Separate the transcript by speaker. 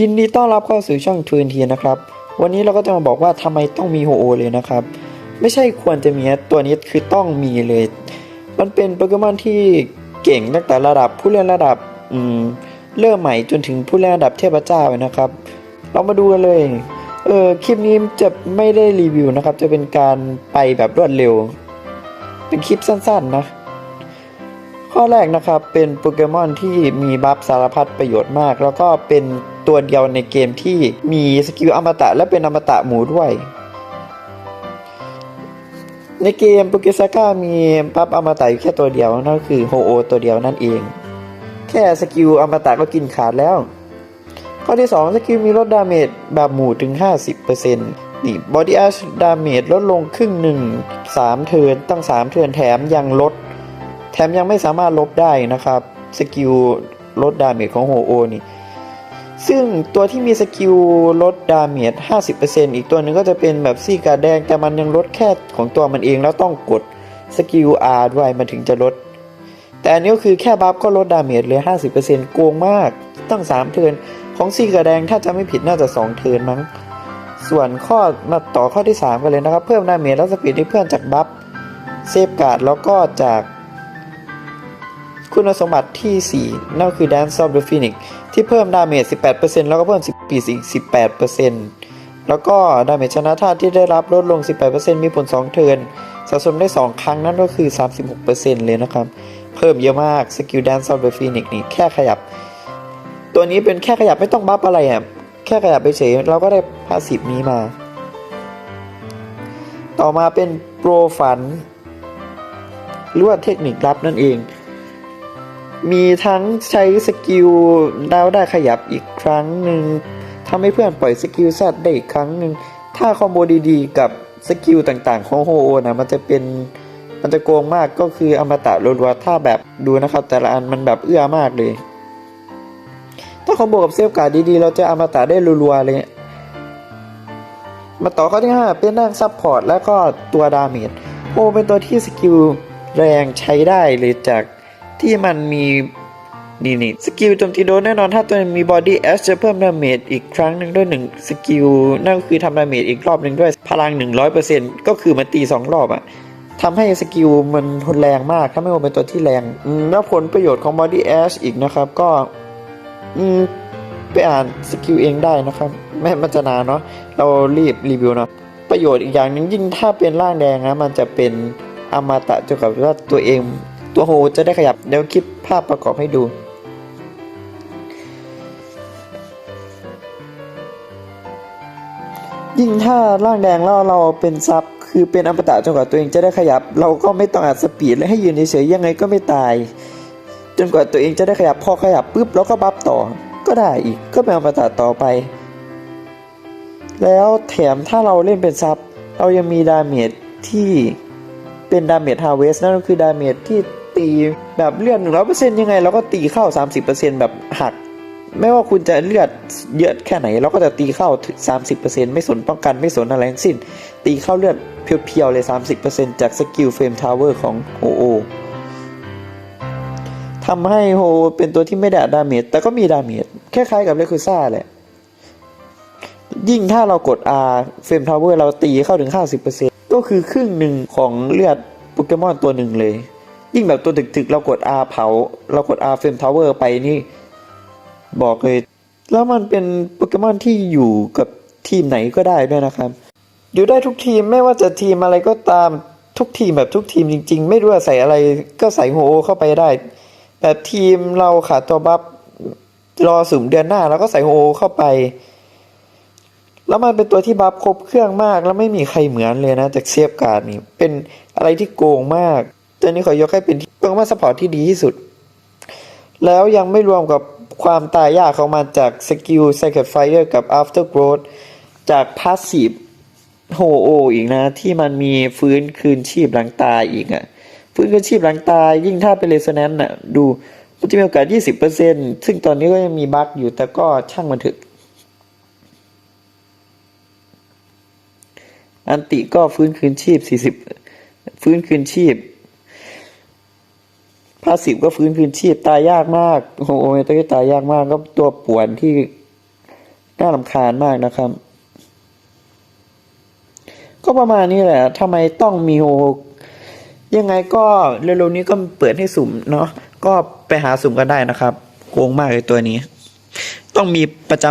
Speaker 1: ยินดีต้อนรับเข้าสู่ช่องทวนทีนะครับ วันนี้เราก็จะมาบอกว่าทำไมต้องมีโฮโอเลยนะครับ ไม่ใช่ควรจะมีตัวนี้คือต้องมีเลย มันเป็นโปเกมอนที่เก่งตั้งแต่ระดับผู้เล่นระดับอืมเริ่มใหม่จนถึงผู้เล่นระดับเทพเจ้าเลยนะครับ เรามาดูกันเลยเออคลิปนี้จะไม่ได้รีวิวนะครับ จะเป็นการไปแบบรวดเร็ว เป็นคลิปสั้นๆนะ ข้อแรกนะครับเป็นโปเกมอนที่มีบัฟสารพัดประโยชน์มาก แล้วก็เป็นตัวเดียวในเกมที่มีสกิลอมตะและเป็นอมตะหมูด้วย ในเกมโปเกซาก้ามีบัฟอมตะอยู่แค่ตัวเดียวนั่นก็คือโฮโอตัวเดียวนั่นเอง แค่สกิลอมตะก็กินขาดแล้ว ข้อที่ 2 สกิลมีลดดาเมจแบบหมู่ถึง 50%นี่บอดี้ a อชดาเมจลดลงครึ่งหนึ่ง3เทิร์นตั้ง 3 เทิร์นแถมยังลด แถมยังไม่สามารถลบได้นะครับสกิลลดดาเมจของโฮโอนี่ซึ่งตัวที่มีสกิลลดดาเมจ 50%อีกตัวหนึ่งก็จะเป็นแบบซี่กาแดง แต่มันยังลดแค่ของตัวมันเองแล้วต้องกดสกิล R ด้วยมันถึงจะลด แต่อันนี้ก็คือแค่บัฟก็ลดดาเมจเลย 50%โกงมากตั้ง 3 เทิร์นของซี่กาแดงถ้าจะไม่ผิดน่าจะ 2 เทิร์นมั้ง ส่วนข้อมาต่อข้อที่ 3 กันเลยนะครับ เพิ่มดาเมจและสปีดให้เพื่อนจากบัฟเซฟการ์ดแล้วก็จาก คุณสมบัติที่ 4 นั่นก็คือ Dance of the Phoenix ที่เพิ่มดาเมจ 18%แล้วก็เพิ่ม10ปีอีก 18%แล้วก็ดาเมจชนะธาที่ได้รับลดลง 18%มีผล 2 เทิร์นสะสมได้ 2 ครั้งนั่นก็คือ 36%เลยนะครับ เพิ่มเยอะมากสกิล Dance of the Phoenix นี่แค่ขยับ ตัวนี้เป็นแค่ขยับไม่ต้องบัฟอะไรอะแค่ขยับไปเฉยเราก็ได้พาสิบนี้มา ต่อมาเป็นโปรฟัน หรือว่าเทคนิคลับนั่นเอง มีทั้งใช้สกิลดาวได้ขยับอีกครั้งหนึ่งทำให้เพื่อนปล่อยสกิลสัตว์ได้อีกครั้งหนึ่งถ้าคอมโบดีๆ กับสกิลต่างๆ ของโฮโอนะมันจะเป็นมันจะโกงมากก็คืออมตะรัวๆถ้าแบบดูนะครับ แต่ละอันมันแบบเอื้อมากเลย ถ้าคอมโบกับเซฟการ์ดดีๆ เราจะอมตะได้รัวๆเลยมาต่อข้อที่ 5 เป็นด้านซับพอร์ตและก็ตัวดาเมจโอเป็นตัวที่สกิลแรงใช้ได้เลยจาก ที่มันมีนี่นี่สกิลโจมตีโดนแน่นอนถ้าตัวมีบอดี้แอชจะเพิ่มดาเมจอีกครั้งหนึ่งด้วย1สกิลนั่นก็คือทำดาเมจอีกรอบหนึ่งด้วยพลัง 100%ก็คือมันตี 2 รอบอะทำให้สกิลมันทนแรงมากถ้าไม่ว่าเป็นตัวที่แรงแล้วผลประโยชน์ของบอดี้แอชอีกนะครับก็ไปอ่านสกิลเองได้นะครับไม่มันจะนานเนาะเรารีบรีวิวเนาะประโยชน์อีกอย่างนึงยิ่งถ้าเป็นร่างแดงนะมันจะเป็นอมตะจนกับว่าตัวเอง ตัวโฮจะได้ขยับเดี๋ยวคลิปภาพประกอบให้ดู ยิ่งถ้าร่างแดงแล้วเราเป็นซับคือเป็นอมตะจนกว่าตัวเองจะได้ขยับ เราก็ไม่ต้องอัดสปีดและให้ยืนเฉยๆยังไงก็ไม่ตาย จนกว่าตัวเองจะได้ขยับพอขยับปุ๊บแล้วก็บัฟต่อ ก็ได้อีกก็เป็นอมตะต่อไป แล้วแถมถ้าเราเล่นเป็นซับเรายังมีดาเมจที่เป็นดาเมจฮาเวสนั่นก็คือดาเมจที่ ตีแบบเลือดหนึ่งร้อยเปอร์เซ็นต์ยังไงเราก็ตีเข้าสามสิบเปอร์เซ็นต์แบบหัก ไม่ว่าคุณจะเลือดเยอะแค่ไหน เราก็จะตีเข้าสามสิบเปอร์เซ็นต์ไม่สนป้องกันไม่สนอะไรทั้งสิ้น ตีเข้าเลือดเพียวๆเลยสามสิบเปอร์เซ็นต์จากสกิลเฟรมทาวเวอร์ของโอโอทำให้โฮเป็นตัวที่ไม่ได้ดาเมจแต่ก็มีดาเมจคล้ายๆกับเลคูซ่าแหละยิ่งถ้าเรากด R เฟรมทาวเวอร์เราตีเข้าถึง 50%ก็คือครึ่งหนึ่งของเลือดโปเกมอนตัวหนึ่งเลย ยิ่งแบบตัวถึกๆ เรากด R เผา เรากด R เฟรมทาวเวอร์ไปนี่ บอกเลย แล้วมันเป็นโปเกมอนที่อยู่กับทีมไหนก็ได้ด้วยนะครับ อยู่ได้ทุกทีมไม่ว่าจะทีมอะไรก็ตามทุกทีมแบบทุกทีมจริง ๆ ไม่รู้ว่าใส่อะไรก็ใส่โฮโอเข้าไปได้ แบบทีมเราขาดตัวบัฟรอสุ่มเดือนหน้าแล้วก็ใส่โฮโอเข้าไป แล้วมันเป็นตัวที่บัฟครบเครื่องมากแล้วไม่มีใครเหมือนเลยนะจากเซฟการ์ดนี่เป็นอะไรที่โกงมาก ตัวนี้ขอยกให้เป็นโปเกมอนสปอร์ตที่ดีที่สุด แล้วยังไม่รวมกับความตายยากของมันจากสกิล Sacred Fire กับ After Growth จากพาสซีฟโฮโออีกนะ ที่มันมีฟื้นคืนชีพหลังตายอีกอะฟื้นคืนชีพหลังตายยิ่งถ้าเป็นเลสแนนน่ะ ดูมันจะมีโอกาส 20%ซึ่งตอนนี้ก็ยังมีบั๊กอยู่แต่ก็ช่างมันเถอะอันติก็ฟื้นคืนชีพ 40 ฟื้นคืนชีพ พาสซีฟก็ฟื้นคืนชีพตายยากมากโอ้โหตัวที่ตายยากมากก็ตัวป่วนที่น่ารำคาญมากนะครับ ก็ประมาณนี้แหละทำไมต้องมีโฮยังไงก็เร็วๆนี้ก็เปิดให้สุ่มเนาะก็ไปหาสุ่มกันได้นะครับ โกงมากเลยตัวนี้ ต้องมีประจำ